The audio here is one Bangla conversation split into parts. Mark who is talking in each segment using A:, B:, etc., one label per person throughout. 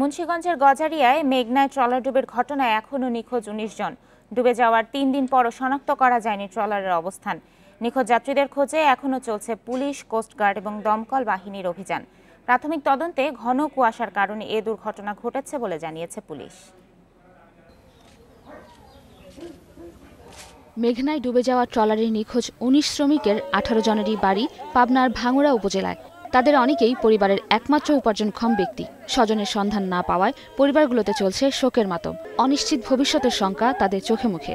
A: মুন্সীগঞ্জের গজারিয়ায় মেঘনায় ট্রলার ডুবের ঘটনায় এখনও নিখোঁজ উনিশ জন। ডুবে যাওয়ার তিন দিন পরও শনাক্ত করা যায়নি ট্রলারের অবস্থান। নিখোঁজ যাত্রীদের খোঁজে এখনও চলছে পুলিশ কোস্টগার্ড এবং দমকল বাহিনীর অভিযান। প্রাথমিক তদন্তে ঘন কুয়াশার কারণে এ দুর্ঘটনা ঘটেছে বলে জানিয়েছে পুলিশ।
B: মেঘনায় ডুবে যাওয়া ট্রলারের নিখোঁজ উনিশ শ্রমিকের আঠারো জনেরই বাড়ি পাবনার ভাঙুড়া উপজেলায়। তাদের অনেকেই পরিবারের একমাত্র উপার্জনক্ষম ব্যক্তি। স্বজনের সন্ধান না পাওয়ায় পরিবারগুলোতে চলছে শোকের মাতম। অনিশ্চিত ভবিষ্যতের শঙ্কা তাদের চোখে মুখে।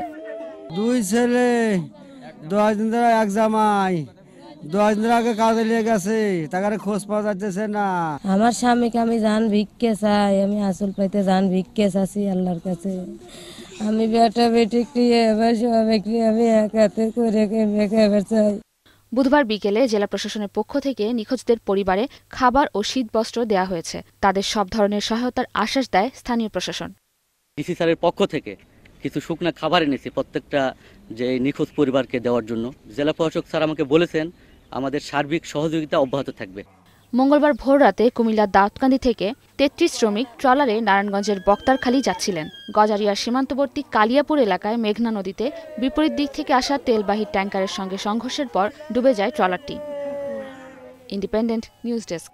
C: দুই ছেলে দশ দিন ধরে এক জামাই দশ দিন আগে কাজে লেগে গেছে তাকে খোঁজ পাওয়া যাচ্ছে না।
D: আমার স্বামীকে আমি জান ভিক্ষে চাই আমি আসল পাইতে জান ভিক্ষে চাচ্ছি আল্লাহর কাছে। আমি বেটা বেটি এবার সবাই আমি এক হাতে করে এবার চাই?
B: বুধবার বিকেলে জেলা প্রশাসনের পক্ষ থেকে নিখোঁজদের পরিবারে খাবার ও শীতবস্ত্র দেওয়া হয়েছে। তাদের সব ধরনের সহায়তার আশ্বাস দেয় স্থানীয় প্রশাসন।
E: ডিসি স্যারের পক্ষ থেকে কিছু শুকনা খাবার এনেছি প্রত্যেকটা যে নিখোঁজ পরিবারকে দেওয়ার জন্য। জেলা প্রশাসক স্যার আমাকে বলেছেন, আমাদের সার্বিক সহযোগিতা অব্যাহত থাকবে।
B: মঙ্গলবার ভোর রাতে কুমিল্লার দাউদকান্দি থেকে তেত্রিশ শ্রমিক ট্রলারে নারায়ণগঞ্জের বক্তারখালি যাচ্ছিলেন। গজারিয়ার সীমান্তবর্তী কালিয়াপুর এলাকায় মেঘনা নদীতে বিপরীত দিক থেকে আসা তেলবাহী ট্যাঙ্কারের সঙ্গে সংঘর্ষের পর ডুবে যায় ট্রলারটি। Independent news desk.